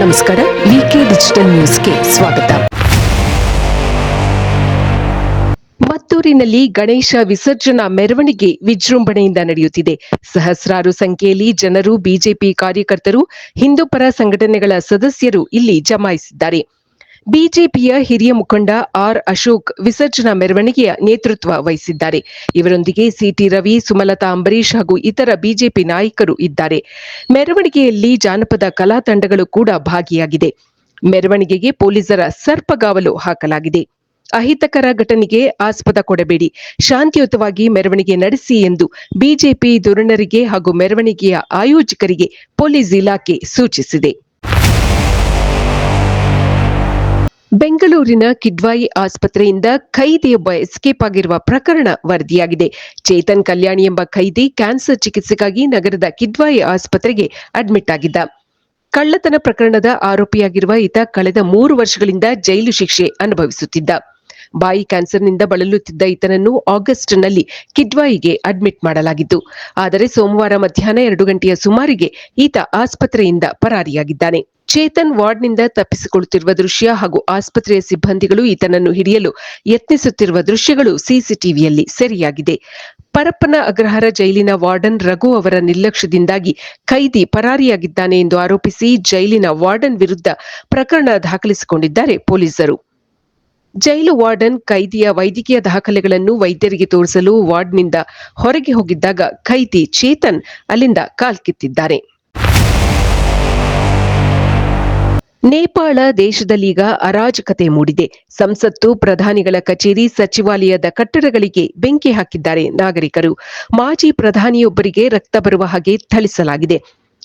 ನಮಸ್ಕಾರ ವಿಕೆ ಡಿಜಿಟಲ್ ನ್ಯೂಸ್ಗೆ ಸ್ವಾಗತ. ಮತ್ತೂರಿನಲ್ಲಿ ಗಣೇಶ ವಿಸರ್ಜನಾ ಮೆರವಣಿಗೆ ವಿಜೃಂಭಣೆಯಿಂದ ನಡೆಯುತ್ತಿದೆ. ಸಹಸ್ರಾರು ಸಂಖ್ಯೆಯಲ್ಲಿ ಜನರು, ಬಿಜೆಪಿ ಕಾರ್ಯಕರ್ತರು ಹಿಂದೂಪರ ಸಂಘಟನೆಗಳ ಸದಸ್ಯರು ಇಲ್ಲಿ ಜಮಾಯಿಸಿದ್ದಾರೆ. ಬಿಜೆಪಿಯ ಹಿರಿಯ ಮುಖಂಡ ಆರ್ ಅಶೋಕ್ ವಿಸರ್ಜನಾ ಮೆರವಣಿಗೆಯ ನೇತೃತ್ವ ವಹಿಸಿದ್ದಾರೆ. ಇವರೊಂದಿಗೆ ಸಿಟಿ ರವಿ, ಸುಮಲತಾ ಅಂಬರೀಶ್ ಹಾಗೂ ಇತರ ಬಿಜೆಪಿ ನಾಯಕರು ಇದ್ದಾರೆ. ಮೆರವಣಿಗೆಯಲ್ಲಿ ಜಾನಪದ ಕಲಾ ತಂಡಗಳು ಕೂಡ ಭಾಗಿಯಾಗಿದೆ. ಮೆರವಣಿಗೆಗೆ ಪೊಲೀಸರ ಸರ್ಪಗಾವಲು ಹಾಕಲಾಗಿದೆ. ಅಹಿತಕರ ಘಟನೆಗೆ ಆಸ್ಪದ ಕೊಡಬೇಡಿ. ಶಾಂತಿಯುತವಾಗಿ ಮೆರವಣಿಗೆ ನಡೆಸಿ ಎಂದು ಬಿಜೆಪಿ ಧುರಣರಿಗೆ ಹಾಗೂ ಮೆರವಣಿಗೆಯ ಆಯೋಜಕರಿಗೆ ಪೊಲೀಸ್ ಇಲಾಖೆ ಸೂಚಿಸಿದೆ. ಬೆಂಗಳೂರಿನ ಕಿಡ್ವಾಯಿ ಆಸ್ಪತ್ರೆಯಿಂದ ಖೈದಿಯೊಬ್ಬ ಎಸ್ಕೇಪ್ ಆಗಿರುವ ಪ್ರಕರಣ ವರದಿಯಾಗಿದೆ. ಚೇತನ್ ಕಲ್ಯಾಣಿ ಎಂಬ ಖೈದಿ ಕ್ಯಾನ್ಸರ್ ಚಿಕಿತ್ಸೆಗಾಗಿ ನಗರದ ಕಿಡ್ವಾಯಿ ಆಸ್ಪತ್ರೆಗೆ ಅಡ್ಮಿಟ್ ಆಗಿದ್ದ. ಕಳ್ಳತನ ಪ್ರಕರಣದ ಆರೋಪಿಯಾಗಿರುವ ಈತ ಕಳೆದ ಮೂರು ವರ್ಷಗಳಿಂದ ಜೈಲು ಶಿಕ್ಷೆ ಅನುಭವಿಸುತ್ತಿದ್ದ. ಬಾಯಿ ಕ್ಯಾನ್ಸರ್ನಿಂದ ಬಳಲುತ್ತಿದ್ದ ಈತನನ್ನು ಆಗಸ್ಟ್ನಲ್ಲಿ ಕಿಡ್ವಾಯಿಗೆ ಅಡ್ಮಿಟ್ ಮಾಡಲಾಗಿತ್ತು. ಆದರೆ ಸೋಮವಾರ ಮಧ್ಯಾಹ್ನ ಎರಡು ಗಂಟೆಯ ಸುಮಾರಿಗೆ ಈತ ಆಸ್ಪತ್ರೆಯಿಂದ ಪರಾರಿಯಾಗಿದ್ದಾನೆ. ಚೇತನ್ ವಾರ್ಡ್ನಿಂದ ತಪ್ಪಿಸಿಕೊಳ್ಳುತ್ತಿರುವ ದೃಶ್ಯ ಹಾಗೂ ಆಸ್ಪತ್ರೆಯ ಸಿಬ್ಬಂದಿಗಳು ಈತನನ್ನು ಹಿಡಿಯಲು ಯತ್ನಿಸುತ್ತಿರುವ ದೃಶ್ಯಗಳು ಸಿಸಿಟಿವಿಯಲ್ಲಿ ಸೆರೆಯಾಗಿದೆ. ಪರಪ್ಪನ ಅಗ್ರಹಾರ ಜೈಲಿನ ವಾರ್ಡನ್ ರಘು ಅವರ ನಿರ್ಲಕ್ಷ್ಯದಿಂದಾಗಿ ಖೈದಿ ಪರಾರಿಯಾಗಿದ್ದಾನೆ ಎಂದು ಆರೋಪಿಸಿ ಜೈಲಿನ ವಾರ್ಡನ್ ವಿರುದ್ಧ ಪ್ರಕರಣ ದಾಖಲಿಸಿಕೊಂಡಿದ್ದಾರೆ ಪೊಲೀಸರು. ಜೈಲು ವಾರ್ಡನ್ ಖೈದಿಯ ವೈದ್ಯಕೀಯ ದಾಖಲೆಗಳನ್ನು ವೈದ್ಯರಿಗೆ ತೋರಿಸಲು ವಾರ್ಡ್ನಿಂದ ಹೊರಗೆ ಹೋಗಿದ್ದಾಗ ಖೈದಿ ಚೇತನ್ ಅಲ್ಲಿಂದ ಕಾಲ್ಕಿತ್ತಿದ್ದಾರೆ ನೇಪಾಳ ದೇಶದಲ್ಲೀಗ ಅರಾಜಕತೆ ಮೂಡಿದೆ. ಸಂಸತ್ತು, ಪ್ರಧಾನಿಗಳ ಕಚೇರಿ, ಸಚಿವಾಲಯದ ಕಟ್ಟಡಗಳಿಗೆ ಬೆಂಕಿ ಹಾಕಿದ್ದಾರೆ ನಾಗರಿಕರು. ಮಾಜಿ ಪ್ರಧಾನಿಯೊಬ್ಬರಿಗೆ ರಕ್ತ ಬರುವ ಹಾಗೆ ಥಳಿಸಲಾಗಿದೆ.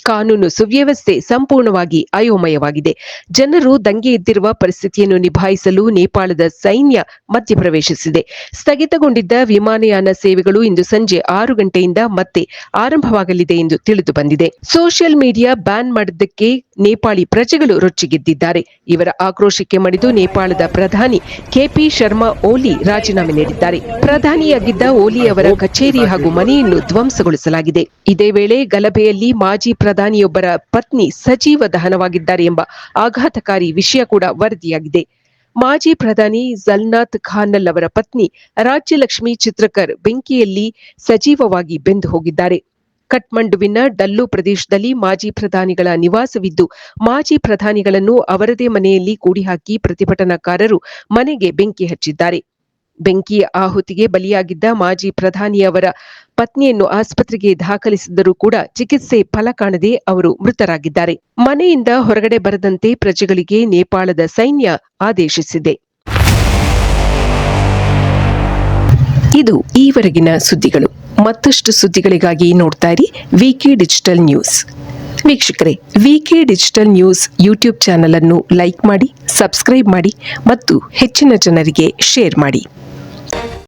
ಕಾನೂನು ಸುವ್ಯವಸ್ಥೆ ಸಂಪೂರ್ಣವಾಗಿ ಅಯೋಮಯವಾಗಿದೆ. ಜನರು ದಂಗೆ ಎದ್ದಿರುವ ಪರಿಸ್ಥಿತಿಯನ್ನು ನಿಭಾಯಿಸಲು ನೇಪಾಳದ ಸೈನ್ಯ ಮಧ್ಯಪ್ರವೇಶಿಸಿದೆ. ಸ್ಥಗಿತಗೊಂಡಿದ್ದ ವಿಮಾನಯಾನ ಸೇವೆಗಳು ಇಂದು ಸಂಜೆ ಆರು ಗಂಟೆಯಿಂದ ಮತ್ತೆ ಆರಂಭವಾಗಲಿದೆ ಎಂದು ತಿಳಿದು ಬಂದಿದೆ. ಸೋಷಿಯಲ್ ಮೀಡಿಯಾ ಬ್ಯಾನ್ ಮಾಡಿದ್ದಕ್ಕೆ ನೇಪಾಳಿ ಪ್ರಜೆಗಳು ರೊಚ್ಚಿಗೆದ್ದಿದ್ದಾರೆ. ಇವರ ಆಕ್ರೋಶಕ್ಕೆ ಮಣಿದು ನೇಪಾಳದ ಪ್ರಧಾನಿ ಕೆಪಿ ಶರ್ಮಾ ಓಲಿ ರಾಜೀನಾಮೆ ನೀಡಿದ್ದಾರೆ. ಪ್ರಧಾನಿಯಾಗಿದ್ದ ಓಲಿ ಅವರ ಕಚೇರಿ ಹಾಗೂ ಮನೆಯನ್ನು ಧ್ವಂಸಗೊಳಿಸಲಾಗಿದೆ. ಇದೇ ವೇಳೆ ಗಲಭೆಯಲ್ಲಿ ಮಾಜಿ ಪ್ರಧಾನಿಯೊಬ್ಬರ ಪತ್ನಿ ಸಜೀವ ದಹನವಾಗಿದ್ದಾರೆ ಎಂಬ ಆಘಾತಕಾರಿ ವಿಷಯ ಕೂಡ ವರದಿಯಾಗಿದೆ. ಮಾಜಿ ಪ್ರಧಾನಿ ಜಲ್ನಾಥ್ ಖಾನಲ್ ಅವರ ಪತ್ನಿ ರಾಜ್ಯಲಕ್ಷ್ಮಿ ಚಿತ್ರಕರ್ ಬೆಂಕಿಯಲ್ಲಿ ಸಜೀವವಾಗಿ ಬೆಂದು ಹೋಗಿದ್ದಾರೆ. ಕಠ್ಮಂಡುವಿನ ಡಲ್ಲು ಪ್ರದೇಶದಲ್ಲಿ ಮಾಜಿ ಪ್ರಧಾನಿಗಳ ನಿವಾಸವಿದ್ದು, ಮಾಜಿ ಪ್ರಧಾನಿಗಳನ್ನು ಅವರದೇ ಮನೆಯಲ್ಲಿ ಕೂಡಿಹಾಕಿ ಪ್ರತಿಭಟನಾಕಾರರು ಮನೆಗೆ ಬೆಂಕಿ ಹಚ್ಚಿದ್ದಾರೆ. ಬೆಂಕಿಯ ಆಹುತಿಗೆ ಬಲಿಯಾಗಿದ್ದ ಮಾಜಿ ಪ್ರಧಾನಿಯವರ ಪತ್ನಿಯನ್ನು ಆಸ್ಪತ್ರೆಗೆ ದಾಖಲಿಸಿದ್ದರೂ ಕೂಡ ಚಿಕಿತ್ಸೆ ಫಲ ಕಾಣದೆ ಅವರು ಮೃತರಾಗಿದ್ದಾರೆ. ಮನೆಯಿಂದ ಹೊರಗಡೆ ಬರದಂತೆ ಪ್ರಜೆಗಳಿಗೆ ನೇಪಾಳದ ಸೈನ್ಯ ಆದೇಶಿಸಿದೆ. ಇದು ಈವರೆಗಿನ ಸುದ್ದಿಗಳು. ಮತ್ತಷ್ಟು ಸುದ್ದಿಗಳಿಗಾಗಿ ನೋಡ್ತಾ ಇರಿ ವಿಕೆ ಡಿಜಿಟಲ್ ನ್ಯೂಸ್. ವೀಕ್ಷಕರೇ, VK digital news YouTube channel ಅನ್ನು ಲೈಕ್ ಮಾಡಿ, ಸಬ್ಸ್ಕ್ರೈಬ್ ಮಾಡಿ ಮತ್ತು ಹೆಚ್ಚಿನ ಜನರಿಗೆ ಶೇರ್ ಮಾಡಿ.